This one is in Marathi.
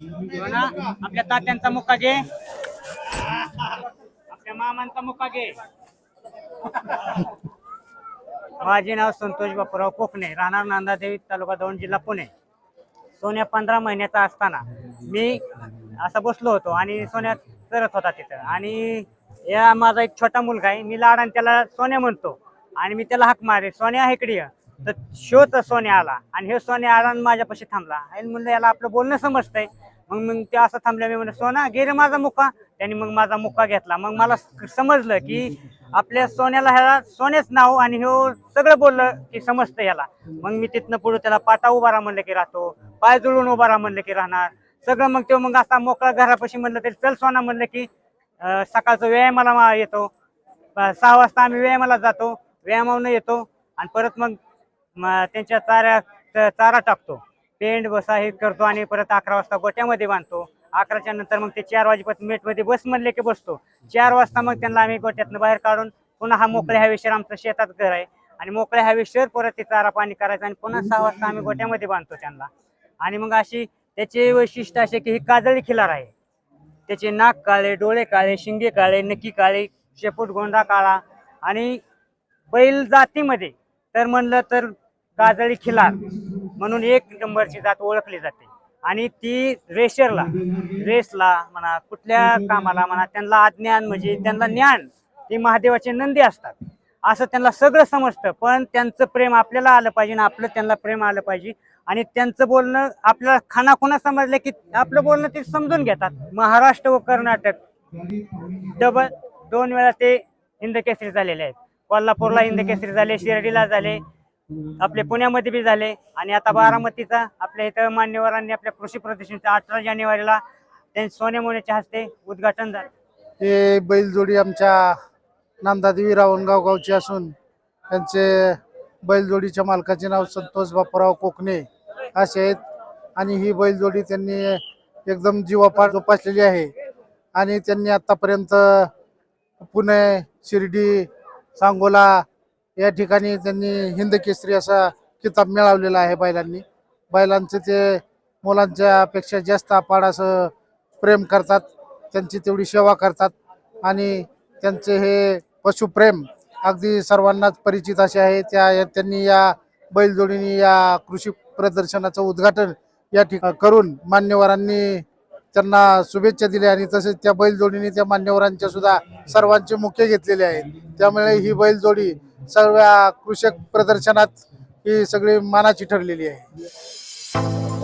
आपल्या तात्यांचा मुक्का घे. आपल्या मामांचा मुक्का घे. माझे नाव संतोष बापूराव कोकणे राहणार नांदादेवी तालुका दौंड जिल्हा पुणे. सोन्या पंधरा महिन्याचा असताना मी असं बसलो होतो आणि सोन्या चरत होता तिथं. आणि या माझा एक छोटा मुलगा आहे मी लाडान त्याला सोन्या म्हणतो. आणि मी त्याला हाक मारे सोन्या इकडे तर शोच सोन्या आला. आणि हे सोन्या आला आणि माझ्यापाशी थांबला. आणि म्हणलं याला आपलं बोलणं समजतंय. मग मग ते असं थांबलं मी म्हणलं सोना गेले रे माझा मुक्का त्यांनी मग माझा मुक्का घेतला. मग मला समजलं की आपल्या सोन्याला ह्याला सोन्याच नाव आणि हे सगळं बोललं की समजतं ह्याला मग मी तिथनं पुढे त्याला पाटा उभा राहा म्हणलं की राहतो. पाय जुळून उभा राहा म्हणलं की राहणार. सगळं मग तो मग असा मोकळा घरापाशी म्हणलं तरी चल सोना म्हणलं की सकाळचं व्यायामाला येतो. सहा वाजता आम्ही व्यायामाला जातो. व्यायामावून येतो. आणि परत मग त्यांच्या चाऱ्या चारा टाकतो. पेंड बसा हे करतो आणि परत अकरा वाजता गोट्यामध्ये बांधतो. अकराच्या नंतर मग ते चार वाजेपर्यंत मेटमध्ये बस म्हणले की बसतो. चार वाजता मग त्यांना आम्ही गोट्यातनं बाहेर काढून पुन्हा हा मोकळ्या हवेशीर आमचं शेतात घर आहे. आणि मोकळ्या हवेशीर परत ते चारा पाणी करायचं आणि पुन्हा सहा वाजता आम्ही गोट्यामध्ये बांधतो त्यांना. आणि मग अशी त्याचे वैशिष्ट्य असे की ही काजळी खिलार आहे. त्याचे नाक काळे डोळे काळे शिंगे काळे नक्की काळे शेपूट गोंडा काळा आणि बैल जातीमध्ये. तर म्हणलं तर काजळी खिलार म्हणून एक नंबरची जात ओळखली जाते. आणि ती रेशरला रेसला म्हणा कुठल्या कामाला म्हणा त्यांना अज्ञान म्हणजे त्यांना ज्ञान ते महादेवाचे नंदी असतात. असं त्यांना सगळं समजतं पण त्यांचं प्रेम आपल्याला आलं पाहिजे आणि आपलं त्यांना प्रेम आलं पाहिजे. आणि त्यांचं बोलणं आपल्याला खानाखुना समजलं की आपलं बोलणं ते समजून घेतात. महाराष्ट्र व कर्नाटक डबल दोन वेळा ते हिंद केसरी झालेले आहेत. कोल्हापूरला हिंद केसरी झाले शिर्डीला झाले आपले पुण्यामध्ये बी झाले. आणि आता बारामतीचा आपल्या इथं मान्यवरांनी आपल्या कृषी प्रदर्शनच्या अठरा जानेवारीला त्यांनी सोने मोन्याच्या हस्ते उद्घाटन झालं. हे बैलजोडी आमच्या नांदादेवी रावणगाव गावची असून त्यांचे बैलजोडीच्या मालकाचे नाव संतोष बापूराव कोकणे असे आहेत. आणि ही बैलजोडी त्यांनी एकदम जीवापार जोपासलेली आहे. आणि त्यांनी आतापर्यंत पुणे शिर्डी सांगोला या ठिकाणी त्यांनी हिंद केसरी असा किताब मिळवलेला आहे बैलांनी. बैलांचं ते मुलांच्या पेक्षा जास्त अपाड असं प्रेम करतात त्यांची तेवढी सेवा करतात आणि त्यांचे हे पशुप्रेम अगदी सर्वांनाच परिचित असे आहे. त्या या- त्यांनी या बैलजोडीने या कृषी प्रदर्शनाचं उद्घाटन या ठिकाणी करून मान्यवरांनी त्यांना शुभेच्छा दिल्या आणि तसेच त्या बैलजोडीने त्या मान्यवरांच्या सुद्धा सर्वांचे मुख्य घेतलेले आहेत. त्यामुळे ही बैलजोडी सर्व कृषक प्रदर्शनात ही सगळी मानाची ठरलेली आहे.